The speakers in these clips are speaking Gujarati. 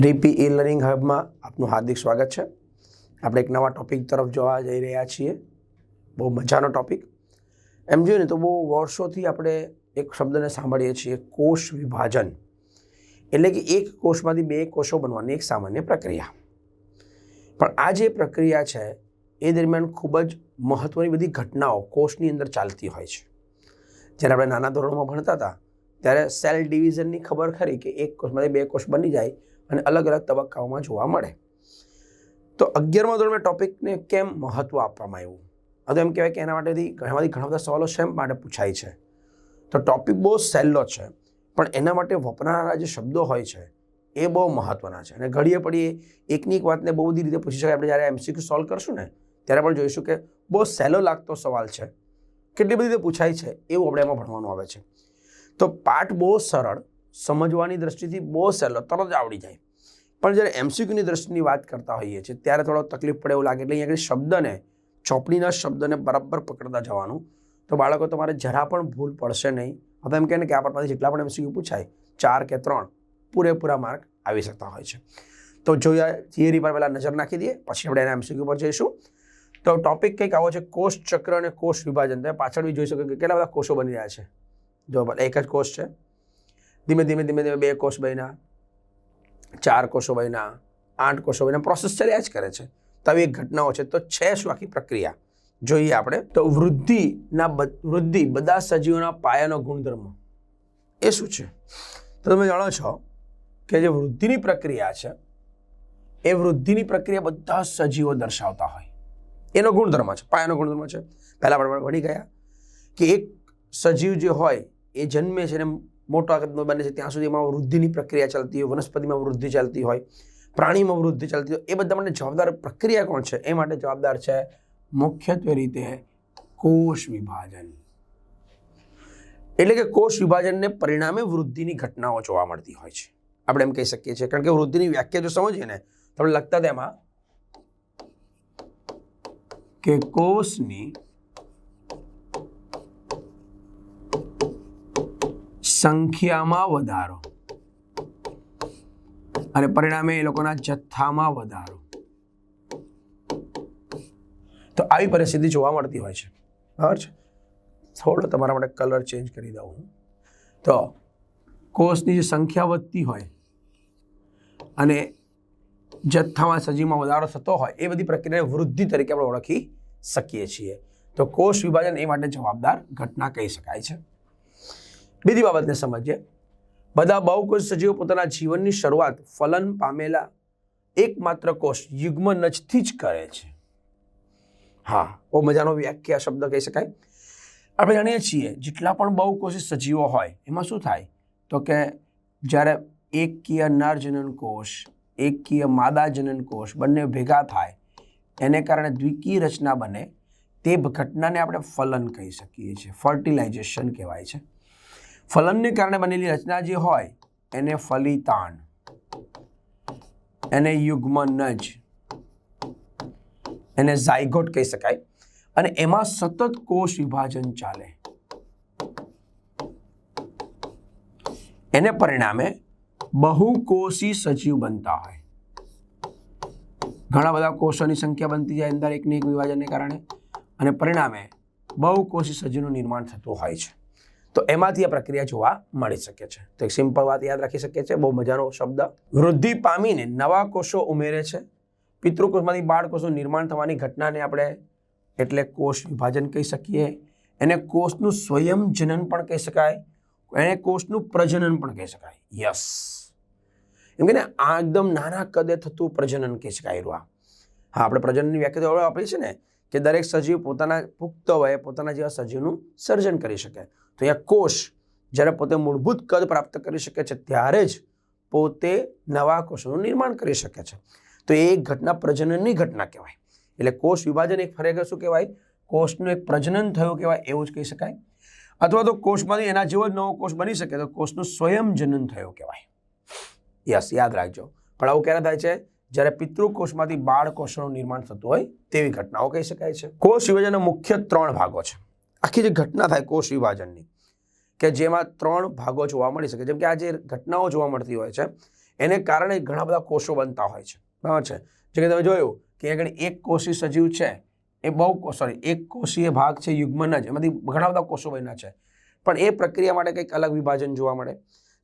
રીપી ઈ લર્નિંગ હબમાં આપનું હાર્દિક સ્વાગત છે. આપણે એક નવા ટોપિક તરફ જોવા જઈ રહ્યા છીએ. બહુ મજાનો ટોપિક એમ જોઈએ ને તો બહુ વર્ષોથી આપણે એક શબ્દને સાંભળીએ છીએ, કોષ વિભાજન. એટલે કે એક કોષમાંથી બે કોષો બનવાની એક સામાન્ય પ્રક્રિયા. પણ આ જે પ્રક્રિયા છે, એ દરમિયાન ખૂબ જ મહત્ત્વની બધી ઘટનાઓ કોષની અંદર ચાલતી હોય છે. જ્યારે આપણે નાના ધોરણમાં ભણતા હતા, ત્યારે સેલ ડિવિઝનની ખબર ખરી કે એક કોષમાંથી બે કોષ બની જાય અને અલગ અલગ તબક્કાઓમાં જોવા મળે. તો અગિયારમા ધોરણમાં ટોપિકને કેમ મહત્ત્વ આપવામાં આવ્યું? આ એમ કહેવાય કે એના માટેથી એમાંથી ઘણા બધા સવાલો શેમ માટે પૂછાય છે. તો ટોપિક બહુ સહેલો છે, પણ એના માટે વપરાનારા જે શબ્દો હોય છે, એ બહુ મહત્ત્વના છે. અને ઘડીએ પડીએ એકની એક વાતને બહુ બધી રીતે પૂછી શકાય. આપણે જ્યારે એમસીક્યુ સોલ્વ કરશું ને, ત્યારે પણ જોઈશું કે બહુ સહેલો લાગતો સવાલ છે. કેટલી બધી રીતે પૂછાય છે, એવું આપણે એમાં ભણવાનું આવે છે. તો પાઠ બહુ સરળ સમજવાની દ્રષ્ટિથી બહુ સહેલો, તરત આવડી જાય. પણ જ્યારે એમસીક્યુની દ્રષ્ટિની વાત કરતા હોઈએ છીએ, ત્યારે થોડો તકલીફ પડે એવું લાગે. એટલે અહીંયા શબ્દને, ચોપડીના શબ્દને બરાબર પકડતા જવાનું. તો બાળકો, તમારે જરા પણ ભૂલ પડશે નહીં. હવે એમ કહે ને કે આ પાસે જેટલા પણ એમસીક્યુ પૂછાય, ચાર કે ત્રણ પૂરેપૂરા માર્ક આવી શકતા હોય છે. તો જોયા થિયરી પર પહેલાં નજર નાખી દઈએ, પછી આપણે એના એમસીક્યુ પર જઈશું. તો ટોપિક કંઈક આવો છે કોષ ચક્ર અને કોષ વિભાજન. તમે પાછળ બી જોઈ શકો કે કેટલા બધા કોષો બની રહ્યા છે. જો એક જ કોષ છે. ધીમે ધીમે ધીમે ધીમે બે કોષ બન્યા, ચાર કોષો બન્યા, આઠ કોષો બન્યા. પ્રોસેસ ચાલ્યા જ કરે છે. તો આવી એક ઘટનાઓ છે. તો છે શું આખી પ્રક્રિયા? જોઈએ આપણે. તો વૃદ્ધિના વૃદ્ધિ બધા સજીવોના પાયાનો ગુણધર્મ. એ શું છે? તો તમે જાણો છો કે જે વૃદ્ધિની પ્રક્રિયા છે, એ વૃદ્ધિની પ્રક્રિયા બધા સજીવો દર્શાવતા હોય. એનો ગુણધર્મ છે. પાયાનો ગુણધર્મ છે. પહેલાં આપણે ભણી ગયા કે એક સજીવ જે હોય, એ જન્મે છે ને મોટા કદનો બને છે, ત્યાં સુધી એમાં વૃદ્ધિની પ્રક્રિયા ચાલતી હોય, વનસ્પતિમાં વૃદ્ધિ ચાલતી હોય, પ્રાણીમાં વૃદ્ધિ ચાલતી હોય, એ બધા માટે જવાબદાર પ્રક્રિયા કોણ છે? એ માટે જવાબદાર છે મુખ્યત્વે રીતે કોષ વિભાજન. એટલે કે કોષ વિભાજનને પરિણામે વૃદ્ધિની ઘટનાઓ જોવા મળતી હોય છે. આપણે એમ કહી શકીએ છીએ. કારણ કે વૃદ્ધિની વ્યાખ્યા જો સમજીએ ને, તો લગતા તેમાં કે કોષની સંખ્યામાં વધારો. અને પરિણામે એ લોકોના જથ્થામાં વધારો. તો આવી પરિસ્થિતિ જોવા મળતી હોય છે. બરાબર થોડો તમારા માટે કલર ચેન્જ કરી દઉં હું. તો કોષની જે સંખ્યા વધતી હોય અને જથ્થામાં સજીવમાં વધારો થતો હોય, એ બધી પ્રક્રિયાને વૃદ્ધિ તરીકે આપણે ઓળખી શકીએ છીએ. તો કોષ વિભાજન એ માટે જવાબદાર ઘટના કહી શકાય છે. બીજી બાબતને સમજીએ. બધા બહુકોષ સજીવો પોતાના જીવનની શરૂઆત ફલન પામેલા એકમાત્ર કોષ યુગ્મ નજથી જ કરે છે. હા, બહુ મજાનો વ્યાખ્યા શબ્દ કહી શકાય. આપણે જાણીએ છીએ, જેટલા પણ બહુકોષી સજીવો હોય, એમાં શું થાય? તો કે જ્યારે એકકીય નર જનન કોષ એકકીય માદા જનન કોષ બંને ભેગા થાય, એને કારણે દ્વિકીય રચના બને, તે ઘટનાને આપણે ફલન કહી શકીએ છીએ. ફર્ટિલાઇઝેશન કહેવાય છે. ફલનને કારણે બનેલી રચના જે હોય, એને ફલિતાણ, એને યુગ્મનજ, એને ઝાયગોટ કહી શકાય. અને એમાં સતત કોષ વિભાજન ચાલે. એને પરિણામે બહુકોષી સજીવ બનતા હોય. ઘણા બધા કોષોની સંખ્યા બનતી જાય અંદર એકને એક વિભાજનને કારણે. અને પરિણામે બહુકોષી સજીવનું નિર્માણ થતું હોય છે. તો એમાંથી આ પ્રક્રિયા જોવા મળી શકે છે. તો એક સિમ્પલ વાત યાદ રાખી શકીએ છીએ, બહુ મજાનો શબ્દ. વૃદ્ધિ પામીને નવા કોષો ઉમેરે છે. પિતૃકોષમાંથી બાળ કોષનું નિર્માણ થવાની ઘટનાને આપણે એટલે કોષ વિભાજન કહી શકીએ. એને કોષનું સ્વયં જનન પણ કહી શકાય. એને કોષનું પ્રજનન પણ કહી શકાય. યસ એમ કે આ એકદમ નાના કદે થતું પ્રજનન કહી શકાય રૂઆ હા, આપણે પ્રજનનની વ્યાખ્યા તો આપણી છે ને કે દરેક સજીવ પોતાના પુખ્ત વયે પોતાના જેવા સજીવનું સર્જન કરી શકે. તો અહીંયા કોષ જ્યારે પોતે મૂળભૂત કદ પ્રાપ્ત કરી શકે છે, ત્યારે જ પોતે નવા કોષોનું નિર્માણ કરી શકે છે. તો એ એક ઘટના પ્રજનનની ઘટના કહેવાય. એટલે કોષ વિભાજન એક ખરેખર શું કહેવાય? કોષનું એક પ્રજનન થયું કહેવાય, એવું જ કહી શકાય. અથવા તો કોષમાંથી એના જેવો જ નવો કોષ બની શકે તો કોષનું સ્વયં જનન થયું કહેવાય. યસ, યાદ રાખજો. પણ આવું ક્યારે થાય છે? જ્યારે પિતૃકોષમાંથી બાળ કોષોનું નિર્માણ થતું હોય તેવી ઘટનાઓ કહી શકાય છે. કોષ વિભાજનના મુખ્ય ત્રણ ભાગો છે. આખી જે ઘટના થાય કોષ વિભાજનની, કે જેમાં ત્રણ ભાગો જોવા મળી શકે, જેમ કે આ જે ઘટનાઓ જોવા મળતી હોય છે, એને કારણે ઘણા બધા કોષો બનતા હોય છે. બરાબર છે? જે કે તમે જોયું કે આગળ એક કોષી સજીવ છે, એ બહુ સોરી એક કોષીય ભાગ છે યુગ્મના જ, એમાંથી ઘણા બધા કોષો બન્યા છે. પણ એ પ્રક્રિયા માટે કંઈક અલગ વિભાજન જોવા મળે.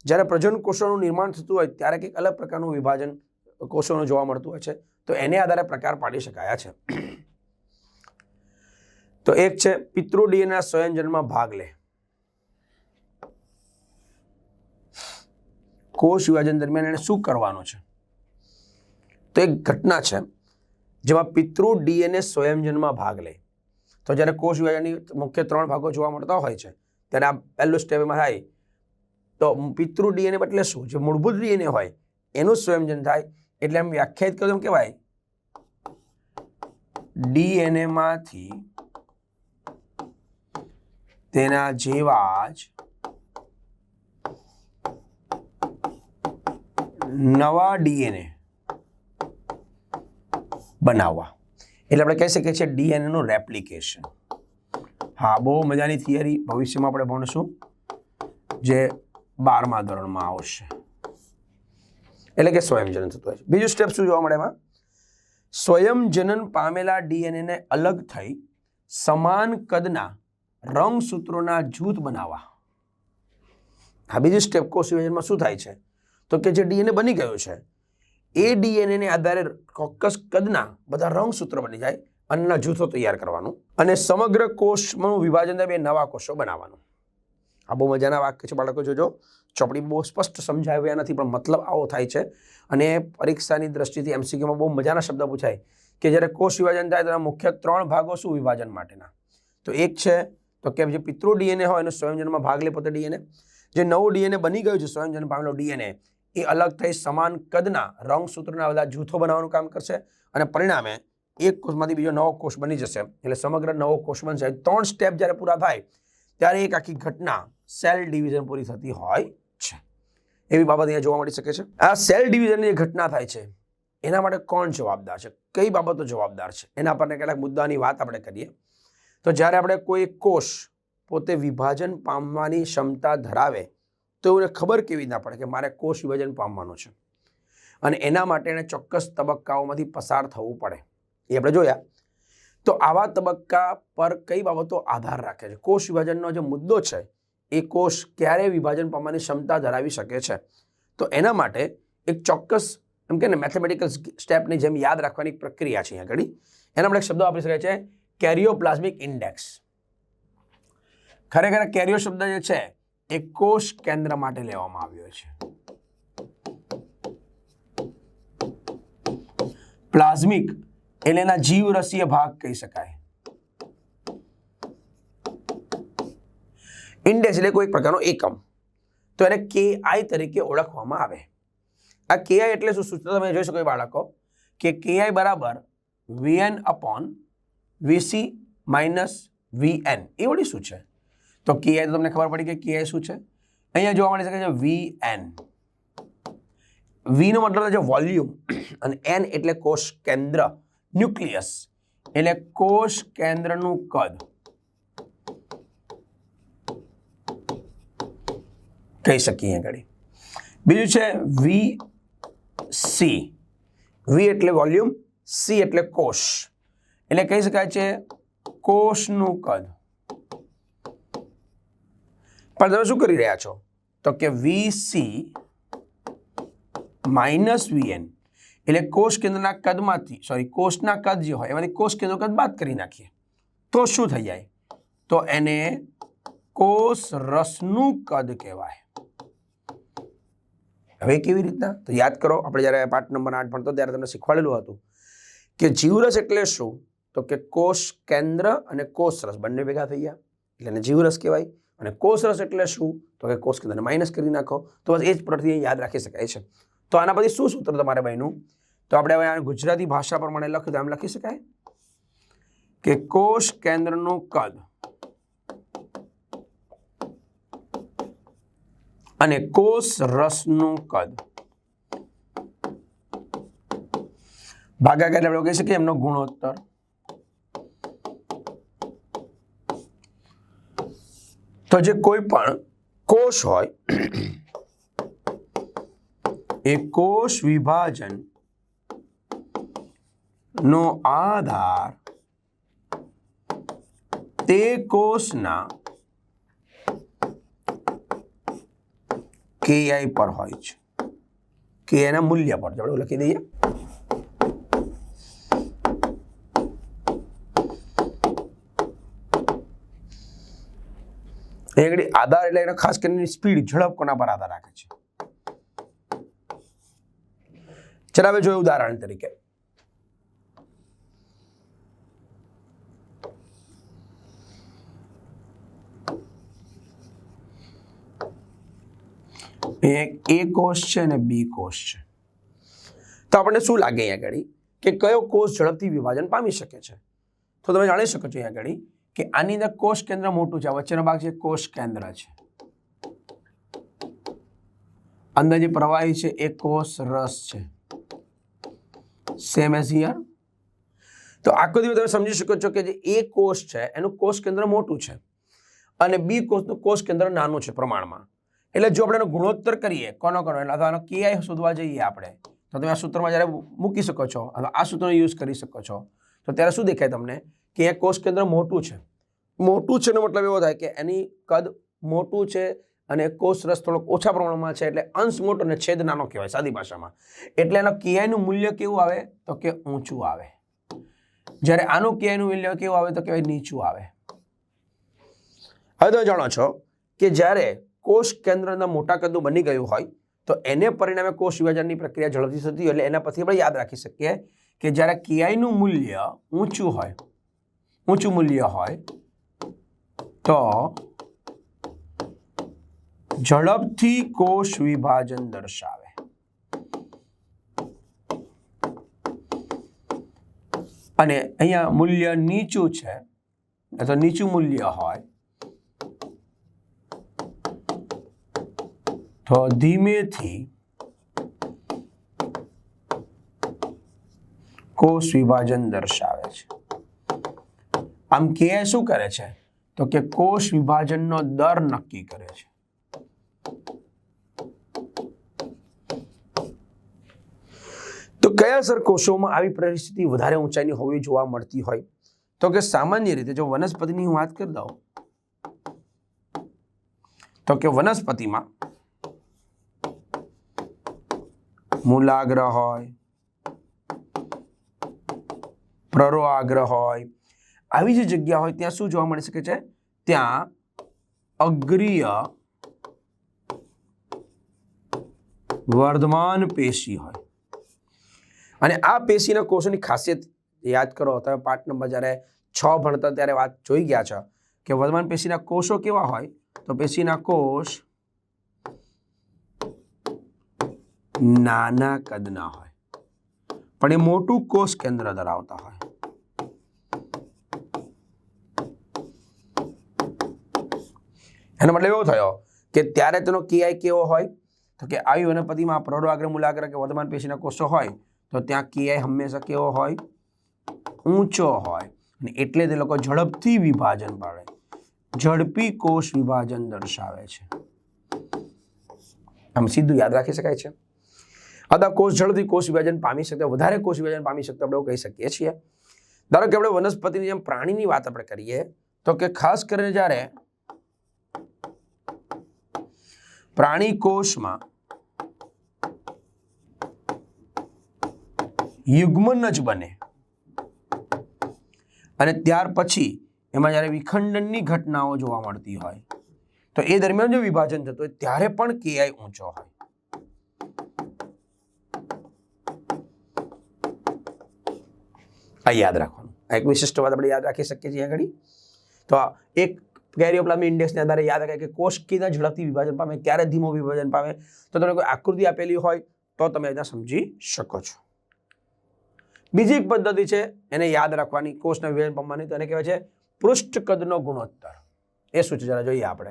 જ્યારે પ્રજનન કોષોનું નિર્માણ થતું હોય ત્યારે કંઈક અલગ પ્રકારનું વિભાજન કોષોનું જોવા મળતું હોય છે, તો એને આધારે પ્રકાર પાડી શકાયા છે. તો એક છે, પિતૃ ડીએનએ સંયોજનમાં ભાગ લે. કોષ વિભાજન દરમિયાન એને શું કરવાનું છે? તો એક ઘટના છે, જેમાં પિતૃ ડીએનએ સ્વયંજનમાં ભાગ લે. તો જ્યારે કોષ વિભાજનની મુખ્ય ત્રણ ભાગો જોવા મળતા હોય છે, ત્યારે આ પહેલું સ્ટેપ એમાં થાય. તો પિતૃ ડીએનએ એટલે શું? જે મૂળભૂત ડીએનએ હોય, એનું સ્વયંજન થાય એટલે એમ વ્યાખ્યાયિત કર્યું, એમ કહેવાય. ડીએનએમાંથી તેના જેવા જ નવા ડીએનએ બનાવવા. એટલે આપણે કહી શકીએ છીએ ડીએનએનું રેપ્લિકેશન. હા, બહુ મજાની થિયરી ભવિષ્યમાં આપણે ભણીશું, જે બારમા ધોરણમાં આવશે. એટલે કે સ્વયંજનન થતું હોય છે. બીજું સ્ટેપ શું જોવા મળે એમાં? સ્વયંજનન પામેલા ડીએનએને અલગ થઈ સમાન કદના રંગસૂત્રોના જૂથ બનાવવા. આ બીજું સ્ટેપ કોષ વિભાજનમાં શું થાય છે? તો કે જે ડીએનએ બની ગયું છે, એ ડીએનએને આધારે ચોક્કસ કદના બધા રંગસૂત્રો બની જાય, અન્નના જૂથો તૈયાર કરવાનું અને સમગ્ર કોષનું વિભાજન બે નવા કોષો બનાવવાનું. આ બહુ મજાના વાક્ય છે બાળકો, જોજો. ચોપડી બહુ સ્પષ્ટ સમજાવ્યા નથી, પણ મતલબ આવો થાય છે. અને પરીક્ષાની દ્રષ્ટિથી એમસીક્યુમાં બહુ મજાના શબ્દ પૂછાય કે જ્યારે કોષ વિભાજન થાય, તેના મુખ્ય ત્રણ ભાગો શું વિભાજન માટેના? તો એક છે, તો કે જે પિતૃ ડીએનએ હોય, એનો સ્વયંજનમાં ભાગ લે પોતે ડીએનએ. જે નવું ડીએનએ બની ગયું છે સ્વયંજન પામેલો ડીએનએ, એ અલગ થઈ સમાન કદના રંગસૂત્રના બધા જૂથો બનાવવાનું કામ કરશે અને પરિણામે એક કોષમાંથી બીજો નવો કોષ બની જશે. એટલે સમગ્ર નવો કોષ બનશે. ત્રણ સ્ટેપ જ્યારે પૂરા થાય, ત્યારે એક આખી ઘટના સેલ ડિવિઝન પૂરી થતી હોય છે. એવી બાબત અહીંયા જોવા મળી શકે છે. આ સેલ ડિવિઝનની જે ઘટના થાય છે. એના માટે કોણ જવાબદાર છે? કઈ બાબતો જવાબદાર છે? એના પરને કેટલાક મુદ્દાની વાત આપણે કરીએ. તો જ્યારે આપણે કોઈ કોષ પોતે વિભાજન પામવાની ક્ષમતા ધરાવે, તો એને ખબર કેવી ના પડે કે મારે કોષ વિભાજન પામવાનું છે. અને એના માટે એને ચોક્કસ તબક્કાઓમાંથી પસાર થવું પડે. એ આપણે જોયા. તો આવા તબક્કા પર કઈ બાબતો આધાર રાખે છે? કોષ વિભાજનનો જે મુદ્દો છે એ કોષ ક્યારે વિભાજન પામવાની ક્ષમતા ધરાવી શકે છે? તો એના માટે એક ચોક્કસ, એમ કે ને મેથેમેટિકલ સ્ટેપની જેમ યાદ રાખવાની પ્રક્રિયા છે આગળ. એના માટે એક શબ્દ વાપરી શકાય છે, કેરિયોપ્લાઝમિક ઇન્ડેક્સ. ખરેખર કેરિયો શબ્દ જે છે, એ કોષ કેન્દ્ર માટે લેવામાં આવ્યો છે. પ્લાઝમિક એટલે એના જીવરસીય ભાગ કહી શકાય. ઇન્ડેક્સ એટલે કોઈ પ્રકારનો એકમ. તો એને કે આઈ તરીકે ઓળખવામાં આવે. આ કે આઈ એટલે શું? સૂચના તમે જોઈ શકો બાળકો, કે કે આઈ બરાબર VN upon VC minus VN એ વળી શું છે? તો કે આઈ તો તમને ખબર પડી કે કે આઈ શું છે? અહીંયા જોવા મળી શકે છે વી એન વીનો મતલબ છે વોલ્યુમ અને એન એટલે કોષ કેન્દ્ર ન્યુક્લિયસ એટલે કોષ કેન્દ્રનું કદ. કહી શકીએ ઘડી બીજું છે વી સી વી એટલે વોલ્યુમ સી એટલે કોષ. એટલે કહી શકાય છે કોષનું કદ. પણ તમે શું કરી રહ્યા છો? તો કે વી સી માઇનસ વીએન એટલે કોષ કેન્દ્રના કદમાંથી સોરી કોષના કદ જે હોય, એમાંથી કોષ કેન્દ્ર કદ બાદ કરી નાખીએ. તો શું થઈ જાય? તો એને કોષ રસનું કદ કહેવાય. હવે કેવી રીતના? તો યાદ કરો, આપણે જ્યારે પાઠ નંબર આઠ ભણતો ત્યારે તમને શીખવાડેલું હતું કે જીવરસ એટલે શું? તો કે કોષ કેન્દ્ર અને કોષરસ બંને ભેગા થઈ ગયા. એટલે એને જીવરસ કહેવાય. અને કોષ રસ એટલે શું? તો કે કોષ કેન્દ્રને માઇનસ કરી નાખો. તો બસ એ જ પરથી યાદ રાખી શકાય છે. તો આના પછી શું સૂત્ર તમારે બન્યું? તો આપણે હવે ગુજરાતી ભાષા પ્રમાણે લખ્યું તો એમ લખી શકાય કે કોષ કેન્દ્રનું કદ અને કોષ રસનું કદ. ભાગાકાર આપણે કહી શકીએ એમનો ગુણોત્તર. તો જે કોઈ પણ કોષ હોય, એ કોષ વિભાજન નો આધાર તે કોષના કેઆઈ પર હોય છે. કે એના મૂલ્ય પર આપણે લખી દઈએ. આગળ આધાર એટલે એનો ખાસ કરીને સ્પીડ ઝડપ કોના પર આધાર રાખે છે. ચલાવે જોઈએ ઉદાહરણ તરીકે. એક એ કોષ છે અને બી કોષ છે. તો આપણને શું લાગે અહીંયા આગળ? કે કયો કોષ ઝડપથી વિભાજન પામી શકે છે? તો તમે જાણી શકો છો અહીંયા આગળ કે આની અંદર કોષ કેન્દ્ર મોટું છે વચ્ચેનો ભાગ છે, કોષ કેન્દ્ર છે. અંદર જે પ્રવાહી છે, એ કોષ રસ છે. સેમ એઝ હિયર તો આખો દિવસ તમે સમજી શકો છો કે જે એ કોષ છે, એનું કોષ કેન્દ્ર મોટું છે અને બી કોષનું કોષ કેન્દ્ર નાનું છે પ્રમાણમાં. એટલે જો આપણે એનો ગુણોત્તર કરીએ, કોનો કોનો? એટલે અથવા કેઆઈ શોધવા જઈએ આપણે, તો તમે આ સૂત્રમાં જ્યારે મૂકી શકો છો, અથવા આ સૂત્રનો યુઝ કરી શકો છો, તો ત્યારે શું દેખાય તમને? કે એ કોષ કેન્દ્ર મોટું છે. મોટું છે એનો મતલબ એવો થાય કે એની કદ મોટું છે અને કોષ રસ થોડોક ઓછા પ્રમાણમાં છે, એટલે અંશ મોટો અને છેદ નાનો કહેવાય સાદી ભાષામાં. એટલે એનો કેઆઈનું મૂલ્ય કેવું આવે? તો કે ઊંચું આવે. જ્યારે આનું કેઆઈનું મૂલ્ય કેવું આવે? તો કહેવાય નીચું આવે. હવે તમે જાણો છો કે જ્યારે કોષ કેન્દ્રના મોટા કદનું બની ગયું હોય, તો એને પરિણામે કોષ વિભાજનની પ્રક્રિયા ઝડપથી થતી એટલે એના પછી આપણે યાદ રાખી શકીએ કે જ્યારે કેઆઈનું મૂલ્ય ઊંચું હોય, ઊંચું મૂલ્ય હોય, તો ઝડપથી કોષ વિભાજન દર્શાવે. અને અહીંયા મૂલ્ય નીચું છે, અથવા નીચું મૂલ્ય હોય તો ધીમેથી કોષ વિભાજન દર્શાવે છે. આમ કે શું કરે છે? તો કે કોષ વિભાજનનો દર નક્કી કરે છે. તો કયા સર કોષોમાં આવી પરિસ્થિતિ વધારે ઊંચાઈની હોવી જોવા મળતી હોય? તો કે સામાન્ય રીતે જો વનસ્પતિની હું વાત કરી દઉં, તો કે વનસ્પતિમાં મૂલાગ્ર હોય પ્રરોઆગ્ર હોય, આવી જે જગ્યા હોય ત્યાં શું જોવા મળી શકે છે? ત્યાં અગ્રીય વર્ધમાન પેશી હોય. અને આ પેશીના કોષોની ખાસિયત યાદ કરો, તમે પાઠ નંબર જ્યારે છ ભણતા ત્યારે વાત જોઈ ગયા છો કે વર્ધમાન પેશીના કોષો કેવા હોય, તો પેશીના કોષ નાના કદના હોય. પણ એ મોટું કોષ કેન્દ્ર ધરાવતા હોય. એનો મતલબ એવો થયો કે ત્યારે તેનો કેઆઈ કેવો હોય? તો કે આવી વનસ્પતિમાં પ્રૌઢાગ્ર મૂલાગ્ર કે વર્ધમાન પેશીના કોષો હોય, તો ત્યાં કેઆઈ હંમેશા કેવો હોય? ઊંચો હોય. અને એટલે તે લોકો ઝડપથી વિભાજન પાડે. ઝડપી કોષ વિભાજન દર્શાવે છે. આમ સીધું યાદ રાખી શકાય છે? અદા કોષ જળથી કોષ વિભાજન પામી શકતા, વધારે કોષ વિભાજન પામી શકતા આપણે કહી શકીએ છીએ. ધારો કે આપણે વનસ્પતિની જેમ પ્રાણીની વાત આપણે કરીએ, તો કે ખાસ કરીને જ્યારે પ્રાણી કોષમાં યુગ્મન જ બને અને ત્યાર પછી એમાં જ્યારે વિખંડનની ઘટનાઓ જોવા મળતી હોય, તો એ દરમિયાન જો વિભાજન થતું હોય, ત્યારે પણ કેઆઈ ઊંચો હોય. આ યાદ રાખવાનું. આ એક વિશિષ્ટ વાત આપણે યાદ રાખી શકીએ છીએ આગળ. તો એક કેરિયોપ્લામી ઇન્ડેક્સને આધારે યાદ રાખે કે કોષ કેના ઝડપથી વિભાજન પામે, ક્યારે ધીમો વિભાજન પામે. તો તમને કોઈ આકૃતિ આપેલી હોય તો તમે એને સમજી શકો છો. બીજી એક પદ્ધતિ છે, એને યાદ રાખવાની કોષના વિભાજન પામવાની. તો એને કહેવાય છે પૃષ્ઠ કદનો ગુણોત્તર. એ છે જરા જોઈએ આપણે.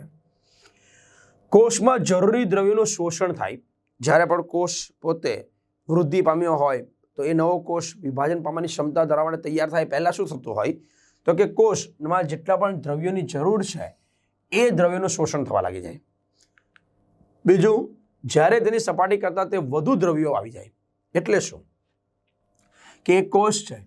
કોષમાં જરૂરી દ્રવ્યોનું શોષણ થાય. જ્યારે પણ કોષ પોતે વૃદ્ધિ પામ્યો હોય તો એ નવો કોષ વિભાજન પામવાની ક્ષમતા ધરાવવાને તૈયાર થાય, પહેલાં શું થતું હોય? તો કે કોષમાં જેટલા પણ દ્રવ્યોની જરૂર છે, એ દ્રવ્યોનું શોષણ થવા લાગી જાય. બીજું, જ્યારે તેની સપાટી કરતાં તે વધુ દ્રવ્યો આવી જાય, એટલે શું? કે એક કોષ છે,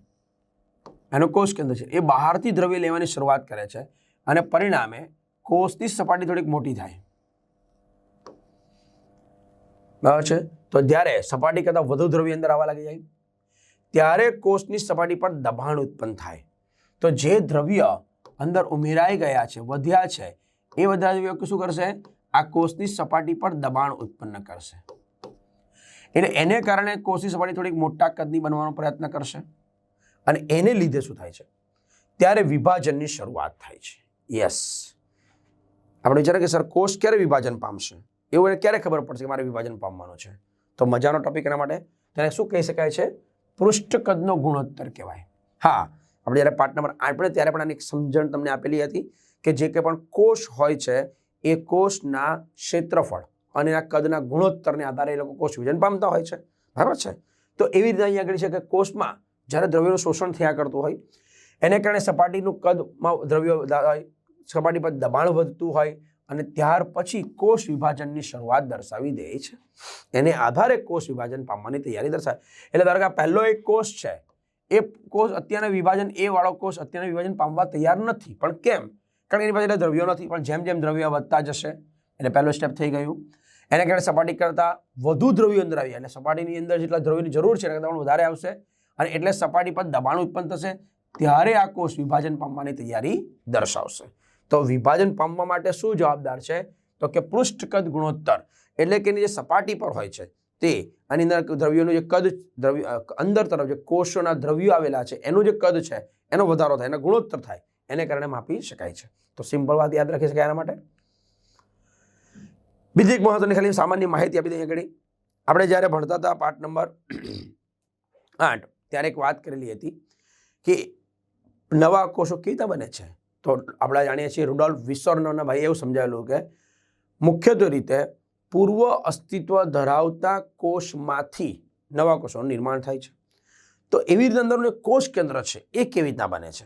એનો કોષ કેન્દ્ર છે, એ બહારથી દ્રવ્ય લેવાની શરૂઆત કરે છે અને પરિણામે કોષની સપાટી થોડીક મોટી થાય. બરાબર છે? તો જ્યારે સપાટી કરતાં વધુ દ્રવ્ય અંદર આવવા લાગી જાય ત્યારે કોષની સપાટી પર દબાણ ઉત્પન્ન થાય. તો જે દ્રવ્ય અંદર ઉમેરાઈ ગયા છે, વધ્યા છે, એ બધા દ્રવ્યો શું કરશે? આ કોષની સપાટી પર દબાણ ઉત્પન્ન કરશે. એટલે એને કારણે કોષની સપાટી થોડીક મોટા કદની બનવાનો પ્રયત્ન કરશે. અને એને લીધે શું થાય છે? ત્યારે વિભાજનની શરૂઆત થાય છે. યસ આપણે વિચારે કે, સર, કોષ ક્યારે વિભાજન પામશે? એવું એને ક્યારે ખબર પડશે કે મારે વિભાજન પામવાનું છે? તો મજાનો ટોપિક એના માટે. તેને શું કહી શકાય છે? પૃષ્ઠ કદનો ગુણોત્તર કહેવાય. હા, આપણે જ્યારે પાર્ટ નંબર આઠ પડે ત્યારે પણ આની સમજણ તમને આપેલી હતી કે જે કંઈ પણ કોષ હોય છે, એ કોષના ક્ષેત્રફળ અને એના કદના ગુણોત્તરને આધારે એ લોકો કોષ વિભાજન પામતા હોય છે. બરાબર છે? તો એવી રીતે અહીંયા આગળ છે કે કોષમાં જ્યારે દ્રવ્યનું શોષણ થયા કરતું હોય, એને કારણે સપાટીનું કદમાં દ્રવ્યો સપાટી પર દબાણ વધતું હોય અને ત્યાર પછી કોષ વિભાજનની શરૂઆત દર્શાવી દે છે. એને આધારે કોષ વિભાજન પામવાની તૈયારી દર્શાવે. એટલે ધારો કે પહેલો એક કોષ છે, એ કોષ અત્યારના વિભાજન, એ વાળો કોષ અત્યારના વિભાજન પામવા તૈયાર નથી. પણ કેમ? કારણ કે એની પાસે દ્રવ્યો નથી, પણ જેમ જેમ દ્રવ્ય વધતા જશે, એટલે પહેલો સ્ટેપ થઈ ગયું. એને કારણે સપાટી કરતાં વધુ દ્રવ્યો અંદર આવી એટલે સપાટીની અંદર જેટલા દ્રવ્યની જરૂર છે, એના કરતાં વધારે આવશે. અને એટલે સપાટી પર દબાણ ઉત્પન્ન થશે, ત્યારે આ કોષ વિભાજન પામવાની તૈયારી દર્શાવશે. તો વિભાજન પામવા માટે શું જવાબદાર છે? તો કે પૃષ્ઠ કદ ગુણોત્તર. એટલે કે એની જે સપાટી પર હોય છે, તે આની અંદર દ્રવ્યોનું જે કદ, દ્રવ્ય અંદર તરફ જે કોષોના દ્રવ્યો આવેલા છે, એનું જે કદ છે, એનો વધારો થાય, એનો ગુણોત્તર થાય, એને કારણે માપી શકાય છે. તો સિમ્પલ વાત યાદ રાખી શકાય એના માટે. બીજી એક મહત્વની ખાલી સામાન્ય માહિતી આપી દઈએ આગળ આપણે જ્યારે ભણતા હતા પાઠ નંબર આઠ, ત્યારે એક વાત કરેલી હતી કે નવા કોષો કેવી રીતે બને છે? તો આપણે જાણીએ છીએ રુડોલ્ફ વિસોર્નોના ભાઈ એવું સમજાવેલું કે મુખ્યત્વે રીતે પૂર્વ અસ્તિત્વ ધરાવતા કોષમાંથી નવા કોષોનું નિર્માણ થાય છે. તો એવી રીતે અંદરનું એક કોષ કેન્દ્ર છે, એ કેવી રીતના બને છે?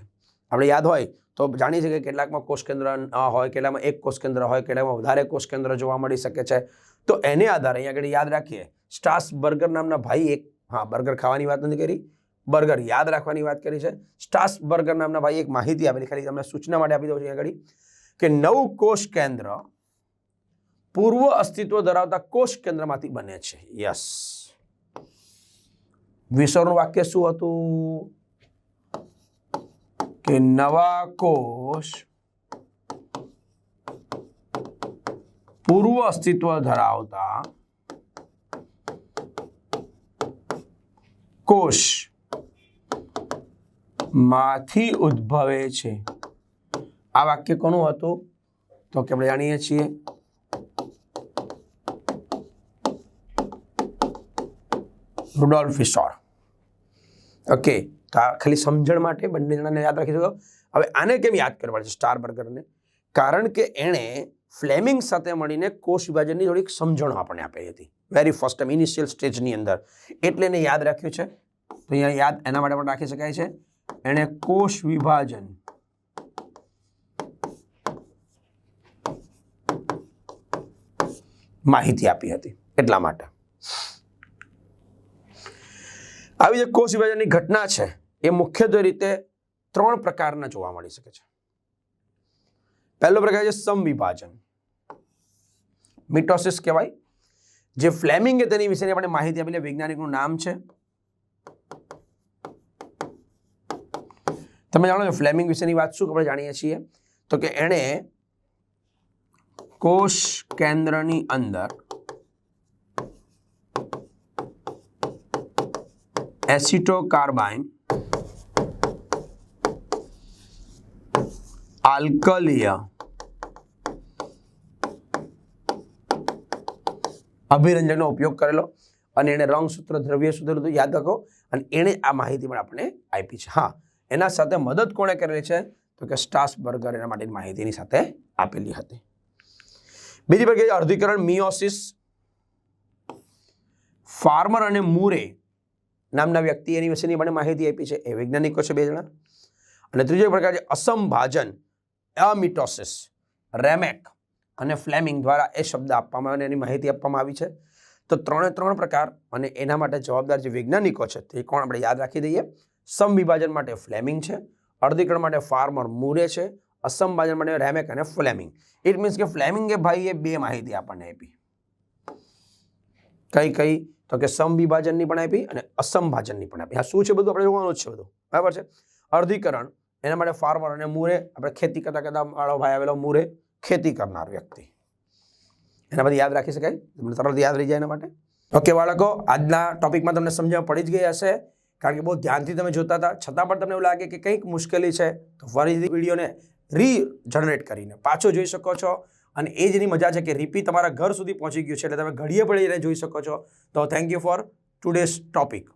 આપણે યાદ હોય તો જાણીએ છીએ કે કેટલાકમાં કોષ કેન્દ્ર હોય કેટલાકમાં એક કોષ કેન્દ્ર હોય કેટલાકમાં વધારે કોષ કેન્દ્ર જોવા મળી શકે છે. તો એને આધારે અહીંયા આગળ યાદ રાખીએ સ્ટાસ બર્ગર નામના ભાઈ એક, હા, બર્ગર ખાવાની વાત નથી કરી બર્ગર યાદ રાખવાની વાત કરી છે. સ્ટાસ બર્ગર નામના ભાઈ એક માહિતી આપેલી, ખાલી તમને સૂચના માટે આપી દઉં છું આગળ, કે નવ કોષ કેન્દ્ર પૂર્વ અસ્તિત્વ ધરાવતા કોષ કેન્દ્રમાંથી બને છે. યસ. વિશ્વનું વાક્ય શું હતું? કે નવા કોષ પૂર્વ અસ્તિત્વ ધરાવતા કોષ માંથી ઉદ્ભવે છે. આ વાક્ય કોનું હતું? તો કે આપણે જાણીએ છીએ. રૂડોલ્ફ વિસોર ઓકે, તો આ ખાલી સમજણ માટે બંને જણાને યાદ રાખી શકો. હવે આને કેમ યાદ કરવા છે સ્ટાર બર્ગરને? કારણ કે એણે ફ્લેમિંગ સાથે મળીને કોષ વિભાજનની થોડીક સમજણો આપણને આપી હતી. વેરી ફર્સ્ટ ટાઈમ ઇનિશિયલ સ્ટેજની અંદર. એટલે એને યાદ રાખ્યું છે. તો અહીંયા યાદ, એના માટે પણ રાખી શકાય છે. એણે કોષ વિભાજન. માહિતી આપી હતી, એટલા માટે. આવી જે કોષ વિભાજનની ઘટના છે, એ મુખ્યત્વે રીતે ત્રણ પ્રકારના જોવા મળી શકે છે. પહેલો પ્રકાર છે સમવિભાજન. મિટોસિસ કહેવાય. જે ફ્લેમિંગે તેની વિશેની આપણે માહિતી આપેલી વૈજ્ઞાનિકનું નામ છે. તમે જાણો છો, ફ્લેમિંગ વિશેની વાત શું આપણે જાણીએ છીએ? તો કે એણે કોષ કેન્દ્રની અંદર એસિટોકાર્બાઇન, આલ્કલીય અભિરંજનનો ઉપયોગ કરેલો અને એણે રંગસૂત્ર દ્રવ્ય સૂત્ર યાદ રાખો અને એણે આ માહિતી પણ આપણે આપી છે. હા એના સાથે મદદ કોણે કરેલી છે? તો કે સ્ટાસ બર્ગર એના માટેની માહિતીની સાથે આપેલી હતી. બીજી પ્રક્રિયા અર્ધીકરણ મિયોસિસ. ફાર્મર અને મૂરે નામના વ્યક્તિ એની વિશેની મને માહિતી આપી છે. એ વૈજ્ઞાનિકો છે બે જણા. અને ત્રીજો પ્રકાર છે અસંભાજન, અમિટોસિસ, રેમેક અને ફ્લેમિંગ દ્વારા એ શબ્દ આપવામાં અને એની માહિતી આપવામાં આવી છે. તો ત્રણે ત્રણ પ્રકાર અને એના માટે જવાબદાર જે વૈજ્ઞાનિકો છે તે કોણ? આપણે યાદ રાખી દઈએ. સમવિભાજન માટે ફ્લેમિંગ છે, અર્ધીકરણ માટે ફાર્મર મૂરે છે અસમભાજન માટે રેમેક અને ફ્લેમિંગ. ઇટ મીન્સ કે ફ્લેમિંગે ભાઈએ બે માહિતી આપણને આપી. કઈ કઈ? તો કે સમવિભાજનની પણ આપી અને અસમભાજનની પણ આપી. આ શું છે બધું? આપણે જોવાનું જ છે બધું. બરાબર છે? અર્ધીકરણ એના માટે ફાર્મર અને મૂરે, આપણે ખેતી કરતા કરતા વાળો ભાઈ આવેલો મૂરે, ખેતી કરનાર વ્યક્તિ. એના બધી યાદ રાખી શકાય? તમને તરત યાદ રહી જાય એના માટે? ઓકે બાળકો, આજના ટોપિકમાં તમને સમજણ પડી જ ગઈ હશે. કારણ કે બહુ ધ્યાનથી તમે જોતા હતા. છતાં પણ તમને એવું લાગે કે કંઈક મુશ્કેલી છે, તો ફરીથી વિડીયોને રીજનરેટ કરીને પાછો જોઈ શકો છો. અને એ જ એની મજા છે કે રીપી તમારા ઘર સુધી પહોંચી ગયું છે, એટલે તમે ઘડીએ પડીને જોઈ શકો છો. તો thank you for today's topic